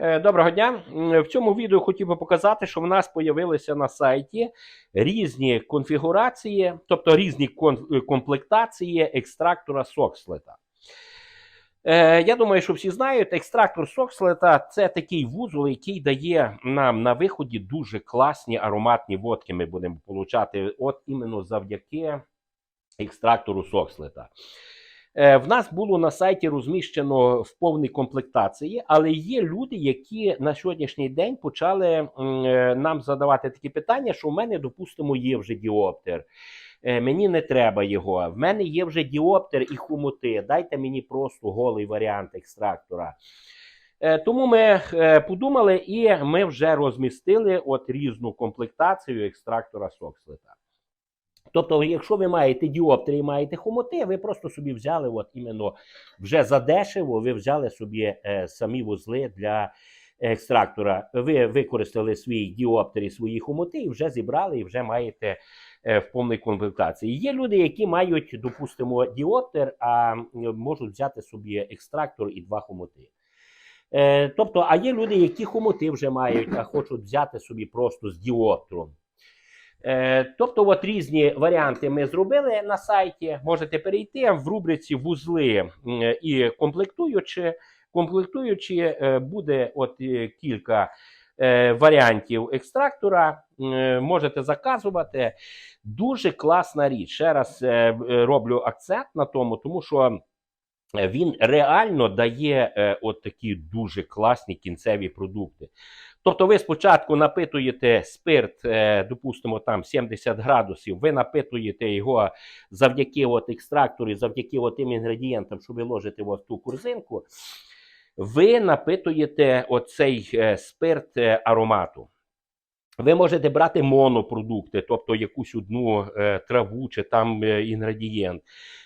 Е, Доброго дня. В цьому відео хотів би показати, що в нас з'явилися на сайті різні конфігурації, тобто різні е, комплектації екстрактора Сокслета. Е, Я думаю, що всі знають, екстрактор Сокслета це такий вузол, який дає нам на виході дуже класні ароматні водки. Ми будемо получати от іменно завдяки екстрактору Сокслета. Е, В нас було на сайті розміщено в повній комплектації, але є люди, які на сьогоднішній день почали е, нам задавати такі питання, що в мене, допустимо, є вже діоптер. Е, Мені не треба його. В мене є вже діоптер і хомути. Дайте мені просто голий варіант екстрактора. Тому ми подумали і ми вже розмістили от різну комплектацію екстрактора Сокслета. Тобто, якщо ви маєте діоптери і маєте хомоти, ви просто собі взяли, от іменно вже задешево, ви взяли собі е, самі вузли для екстрактора. Ви використали свій діоптер і свої хомоти, і вже зібрали, і вже маєте е, в повній комплектації. Є люди, які мають, допустимо, діоптер, а можуть взяти собі екстрактор і два хомоти. Е, тобто, а є люди, які хомоти вже мають, а хочуть взяти собі просто з діоптером. Е, тобто, от різні варіанти ми зробили на сайті. Можете перейти в рубриці вузли і комплектуючи. Комплектуючи, е, буде от е, кілька варіантів екстрактора. Можете заказувати. Дуже класна річ. Ще раз роблю акцент на тому, тому що. Е, Він реально дає е, от такі дуже класні кінцеві продукти. Тобто, ви спочатку напитуєте спирт, е, допустимо, там 70 градусів, ви напитуєте його завдяки от екстрактору, завдяки от тим інгредієнтам, що ви ложите в ту корзинку, ви напитуєте оцей е, спирт е, аромату. Ви можете брати монопродукти, тобто якусь одну е, траву чи там е, інгредієнт.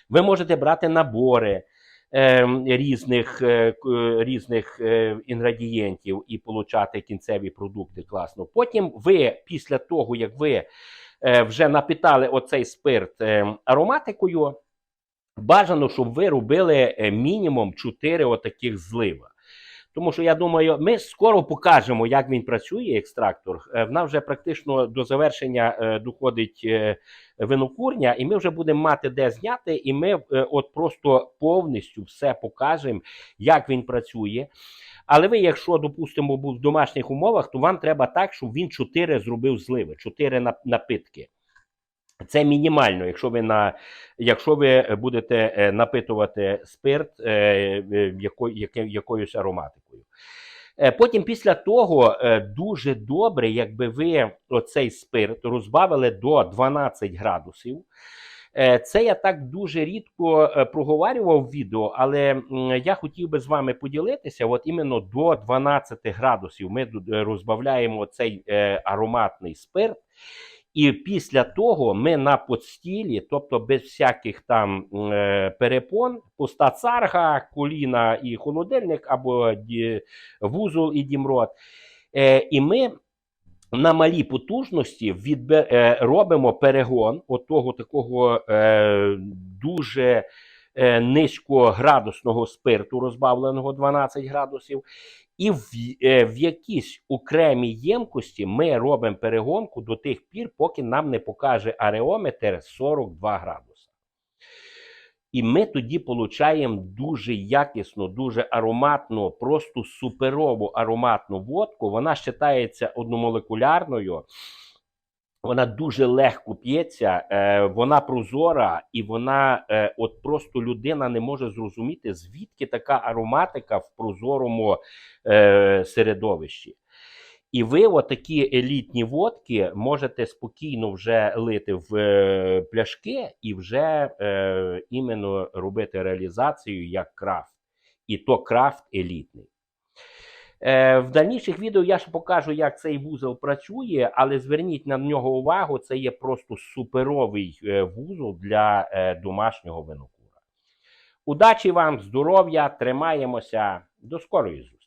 Ви можете брати набори різних, е, різних е, інгредієнтів і получати кінцеві продукти класно. Потім ви, після того, як ви е, вже напитали оцей спирт е, ароматикою, бажано, щоб ви робили е, мінімум 4 отаких злива. Тому що я думаю, ми скоро покажемо, як він працює, екстрактор. Е, Вона вже практично до завершення е, доходить е, винокурня, і ми вже будемо мати де зняти, і ми от просто повністю все покажемо, як він працює. Але ви, якщо, допустимо, був в домашніх умовах, то вам треба так, щоб він 4 зробив зливи, 4 нап- напитки. Це мінімально, якщо ви на якщо ви будете е, напитувати спирт е, яко, яке- якоюсь ароматикою. Е, Потім після того дуже добре, якби ви оцей спирт розбавили до 12 градусів. Це я так дуже рідко проговарював в відео, але я хотів би з вами поділитися. От іменно до 12 градусів ми розбавляємо цей ароматний спирт. І після того ми на подстілі, тобто без всяких там е, перепон, пуста царга, коліна і холодильник, або вузол і дімрот. Е, і ми на малій потужності е, робимо перегон отого такого е, дуже низькоградусного спирту, розбавленого 12 градусів. І в, е, в якійсь окремій ємкості ми робимо перегонку до тих пір, поки нам не покаже ареометр 42 градуса. І ми тоді получаємо дуже якісну, дуже ароматну, просто суперову ароматну водку. Вона вважається одномолекулярною. Вона дуже легко п'ється, е, вона прозора, і вона, е, от просто людина не може зрозуміти, звідки така ароматика в прозорому е, середовищі. І ви отакі елітні водки можете спокійно вже лити в пляшки і вже іменно робити реалізацію як крафт. І то крафт елітний. Е, в дальніших відео я ще покажу, як цей вузол працює, але зверніть на нього увагу, це є просто суперовий е, вузол для е, домашнього винокура. Удачі вам, здоров'я, тримаємося. До скорої зустрічі!